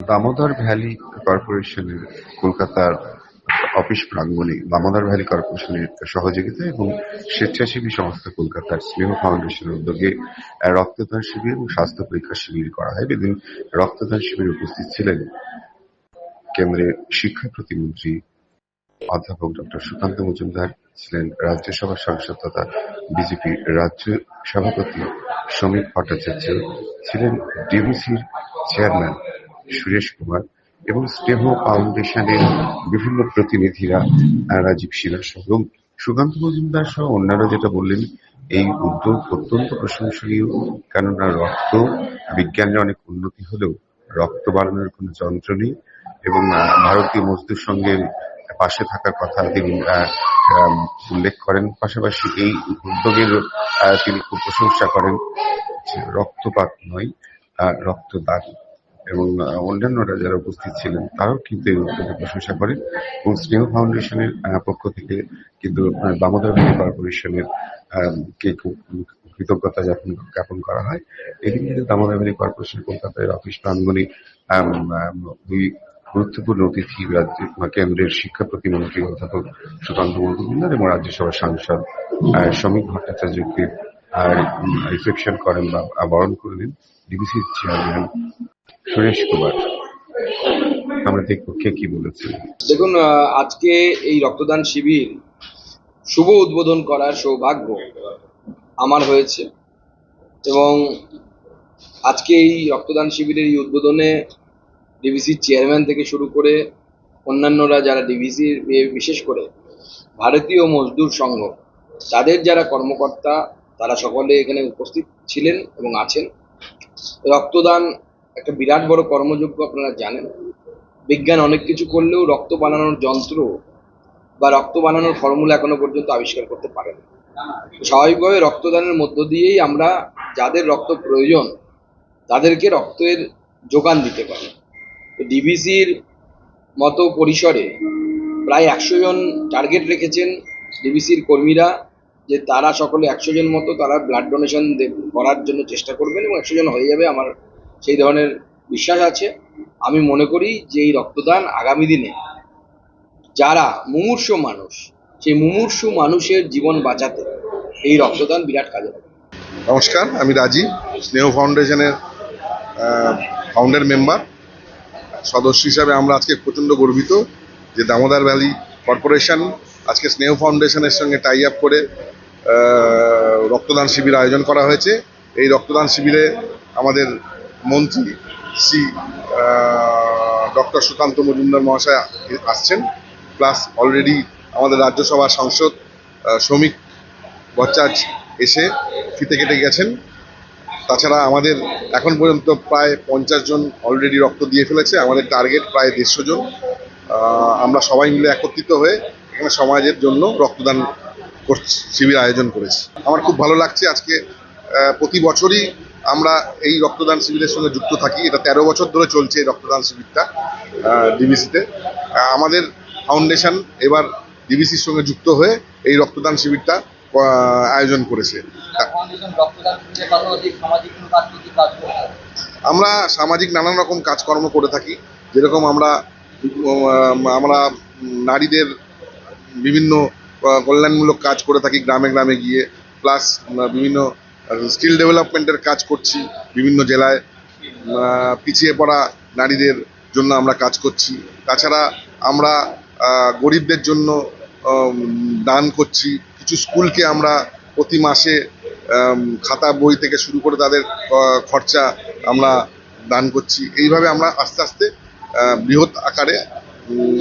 Damodar valley কর্পোরেশনের কলকাতার office প্রাঙ্গণে, দামোদর ভ্যালি কর্পোরেশনের সহযোগিতা এবং স্বেচ্ছাসেবী সংস্থা কলকাতার স্নেহ ফাউন্ডেশনের উদ্যোগে রক্তদান শিবির এবং স্বাস্থ্য পরীক্ষা শিবির করা হয়। এদিন রক্তদান শিবিরে উপস্থিত ছিলেন কেন্দ্রের শিক্ষা প্রতিমন্ত্রী অধ্যাপক ডক্টর সুকান্ত মজুমদার, ছিলেন রাজ্যসভার সাংসদ তথা বিজেপি রাজ্য সভাপতি সমীপ ভট্টাচার্য, ছিলেন ডিবিসির চেয়ারম্যান সুরেশ কুমার এবং স্নেহ ফাউন্ডেশনের বিভিন্ন প্রতিনিধিরা রাজীব শিরা সহ এবং সুকান্ত মজুমদার সহ অন্যরা যেটা বললেন, এই উদ্যোগ অত্যন্ত প্রশংসনীয়। কেননা রক্ত, বিজ্ঞানের অনেক উন্নতি হলেও রক্ত বাড়ানোর কোনো যন্ত্র নেই এবং ভারতীয় মজদুর সঙ্গে পাশে থাকার কথা তিনি উল্লেখ করেন। পাশাপাশি এই উদ্যোগের তিনি খুব প্রশংসা করেন রক্তপাত নয় রক্তদান। এবং অন্যান্যরা যারা উপস্থিত ছিলেন তারাও কিন্তু এই প্রশংসা করেন এবং স্নেহ ফাউন্ডেশনের পক্ষ থেকে কিন্তু দামোদর ভ্যালি কর্পোরেশনের কে কৃতজ্ঞতা জ্ঞাপন জ্ঞাপন করা হয়। এদিন কিন্তু দামোদর ভ্যালি কর্পোরেশন কলকাতার অফিস আম, দুই গুরুত্বপূর্ণ অতিথি কেন্দ্রের শিক্ষা প্রতিমন্ত্রী অধ্যাপক সুকান্ত মজুমদার এবং রাজ্যসভার সাংসদ সমীপ ভট্টাচার্যকে রিসেপশন করেন বা বরণ করলেন ডিবিসির চেয়ারম্যান সুরেশ কুমার, আমরা দেখব কে কি বলেছেন দেখুন আজকে এই রক্তদান শিবির শুভ উদ্বোধন করার সৌভাগ্য আমার হয়েছে এবং আজকে এই রক্তদান শিবিরের এই উদ্বোধনে ডিভিসির চেয়ারম্যান থেকে শুরু করে অন্যান্যরা যারা ডিভিসির বিশেষ করে ভারতীয় মজদুর সংঘ, তাদের যারা কর্মকর্তা, তারা সকলে এখানে উপস্থিত ছিলেন এবং আছেন। রক্তদান একটা বিরাট বড় কর্মযোগ্য আপনারা জানেন। বিজ্ঞান অনেক কিছু করলেও রক্ত বানানোর যন্ত্র বা রক্ত বানানোর ফর্মুলা এখনও পর্যন্ত আবিষ্কার করতে পারেনি স্বাভাবিকভাবে রক্তদানের মধ্য দিয়েই আমরা যাদের রক্ত প্রয়োজন, তাদেরকে রক্তের যোগান দিতে পারি। ডিবিসির মতো পরিসরে প্রায় একশো জন টার্গেট রেখেছেন ডিভিসির কর্মীরা যে তারা সকলে একশো জন মতো তারা ব্লাড ডোনেশন করার জন্য চেষ্টা করবেন এবং একশো জন হয়ে যাবে আমার সেই ধরনের বিশ্বাস আছে। আমি মনে করি যে এই রক্তদান আগামী দিনে যারা মুমূর্ষ মানুষ, সেই মুমূর্ষু মানুষের জীবন বাঁচাতে এই রক্তদান বিরাট কাজে নমস্কার, আমি রাজীব, স্নেহ ফাউন্ডেশনের ফাউন্ডার মেম্বার সদস্য হিসাবে আমরা আজকে প্রচণ্ড গর্বিত যে দামোদর ভ্যালি কর্পোরেশন আজকে স্নেহ ফাউন্ডেশনের সঙ্গে টাই আপ করে রক্তদান শিবির আয়োজন করা হয়েছে। এই রক্তদান শিবিরে আমাদের মন্ত্রী শ্রী ডক্টর সুকান্ত মজুমদার মহাশয় আসছেন প্লাস অলরেডি আমাদের রাজ্যসভার সাংসদ শ্রমিক ভট্টাচার্য এসে ফিতে কেটে গেছেন। তাছাড়া আমাদের এখন পর্যন্ত প্রায় পঞ্চাশ জন অলরেডি রক্ত দিয়ে ফেলেছে, আমাদের টার্গেট প্রায় দেড়শো জন। আমরা সবাই মিলে একত্রিত হয়ে এখানে সমাজের জন্য রক্তদান শিবির আয়োজন করেছি। আমার খুব ভালো লাগছে আজকে প্রতি বছরই আমরা এই রক্তদান শিবিরের সঙ্গে যুক্ত থাকি। এটা তেরো বছর ধরে চলছে এই রক্তদান শিবিরটা ডিবিসিতে আমাদের ফাউন্ডেশন এবার ডিবিসির সঙ্গে যুক্ত হয়ে এই রক্তদান শিবিরটা আয়োজন করছে। আমরা সামাজিক নানান রকম কাজকর্ম করে থাকি। যেরকম আমরা আমরা নারীদের বিভিন্ন কল্যাণমূলক কাজ করে থাকি গ্রামে গ্রামে গিয়ে প্লাস বিভিন্ন স্কিল ডেভেলপমেন্টের কাজ করছি বিভিন্ন জেলায়। পিছিয়ে পড়া নারীদের জন্য আমরা কাজ করছি। তাছাড়া আমরা গরিবদের জন্য দান করছি। কিছু স্কুলকে আমরা প্রতি মাসে খাতা বই থেকে শুরু করে তাদের খরচা আমরা দান করছি। এইভাবে আমরা আস্তে আস্তে বৃহৎ আকারে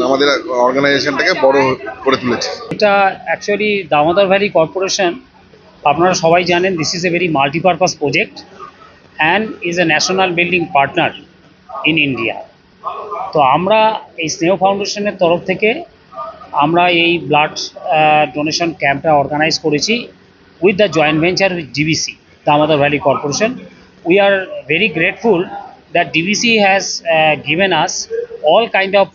আমাদের অর্গানাইজেশনটাকে বড় করে তুলেছি। এটা অ্যাকচুয়ালি দামোদর ভ্যালি কর্পোরেশন আপনারা সবাই জানেন this is a very multipurpose project and is a national building partner in India তো আমরা এই স্নেহ ফাউন্ডেশনের তরফ থেকে আমরা এই ব্লাড ডোনেশন ক্যাম্পটা অর্গানাইজ করেছি with the joint venture with DVC Damodar valley corporation we are very grateful that DVC has given us all kind of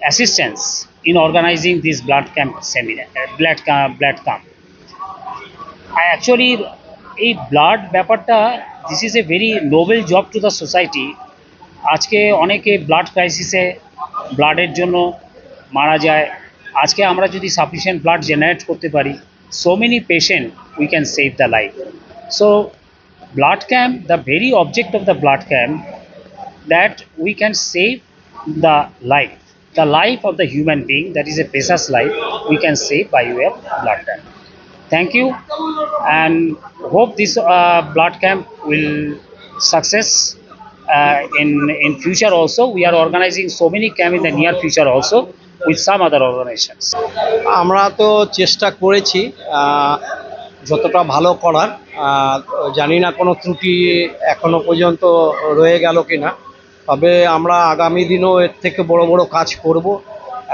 assistance in organizing this blood camp seminar, uh, blood camp, blood camp. Actually এই blood ব্যাপারটা this is a very noble job to the society আজকে অনেকে blood ক্রাইসিসে ব্লাডের জন্য মারা যায়। আজকে আমরা যদি সাফিসিয়েন্ট ব্লাড জেনারেট করতে পারি so many patient we can save the life so blood camp the very object of the blood camp that we can save the life the life of the human being that is a precious life we can save by you of blood camp thank you and hope this uh, blood camp will success uh, in in future also we are organizing so many camp in the near future also with some other organizations আমরা তো চেষ্টা করেছি আহ, যতটা ভালো করার আহ, জানি না কোনো ত্রুটি এখনও পর্যন্ত রয়ে গেল কিনা তবে আমরা আগামী দিনেও এর থেকে বড় বড় কাজ করব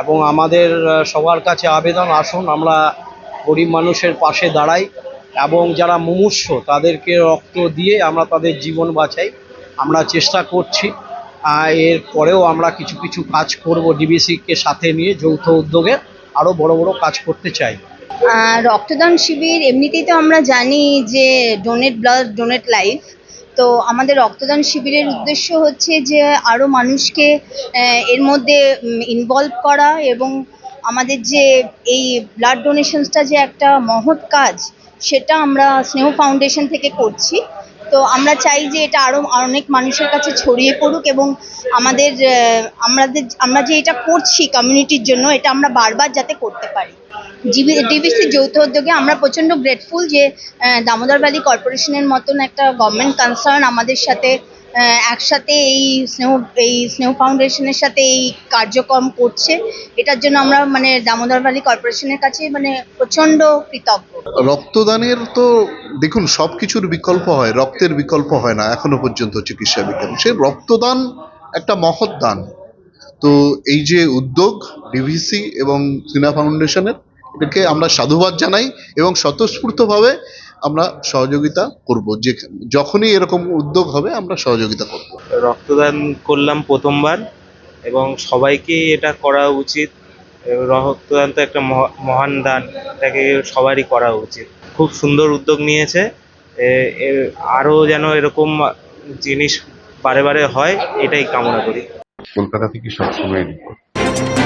এবং আমাদের সবার কাছে আবেদন আসুন আমরা গরিব মানুষের পাশে দাঁড়াই এবং যারা মুমূর্ষ, তাদেরকে রক্ত দিয়ে আমরা তাদের জীবন বাঁচাই। আমরা চেষ্টা করছি। এর পরেও আমরা কিছু কিছু কাজ করব ডিবিসিকে সাথে নিয়ে যৌথ উদ্যোগে আরও বড় বড় কাজ করতে চাই। রক্তদান শিবির এমনিতেই তো আমরা জানি যে ডোনেট ব্লাড ডোনেট লাইফ তো আমাদের রক্তদান শিবিরের উদ্দেশ্য হচ্ছে যে আরও মানুষকে এর মধ্যে ইনভলভ করা এবং আমাদের যে এই ব্লাড ডোনেশনসটা যে একটা মহৎ কাজ, সেটা আমরা স্নেহ ফাউন্ডেশন থেকে করছি। তো আমরা চাই যে এটা আরও অনেক মানুষের কাছে ছড়িয়ে পড়ুক এবং আমাদের আমাদের, আমরা যে এটা করছি কমিউনিটির জন্য, এটা আমরা বারবার যাতে করতে পারি। জিবি ডিবিসির যৌথ উদ্যোগে আমরা প্রচণ্ড গ্রেটফুল যে দামোদর ভ্যালি কর্পোরেশনের মতন একটা গভর্নমেন্ট কনসার্ন আমাদের সাথে একসাথে এই স্নেহ এই স্নেহ ফাউন্ডেশনের সাথে এই কার্যক্রম করছে। এটার জন্য আমরা মানে দামোদর ভ্যালি কর্পোরেশনের কাছে মানে প্রচণ্ড কৃতজ্ঞ। রক্তদানের তো দেখুন সব কিছুর বিকল্প হয়, রক্তের বিকল্প হয় না, এখনও পর্যন্ত চিকিৎসা বিজ্ঞান। সে রক্তদান একটা মহৎ দান। তো এই যে উদ্যোগ ডিভিসি এবং সিনা ফাউন্ডেশনের, এটাকে আমরা সাধুবাদ জানাই এবং স্বতঃস্ফূর্তভাবে আমরা সহযোগিতা করব। যে যখনই এরকম উদ্যোগ হবে আমরা সহযোগিতা করব। রক্তদান করলাম প্রথমবার এবং সবাইকেই এটা করা উচিত। এবং রক্তদান তো একটা মহা- মহান দান এটাকে সবারই করা উচিত। খুব সুন্দর উদ্যোগ নিয়েছে। আরও যেন এরকম জিনিস বারে বারে হয় এটাই কামনা করি। কলকাতা থেকে সবসময় রিপোর্ট।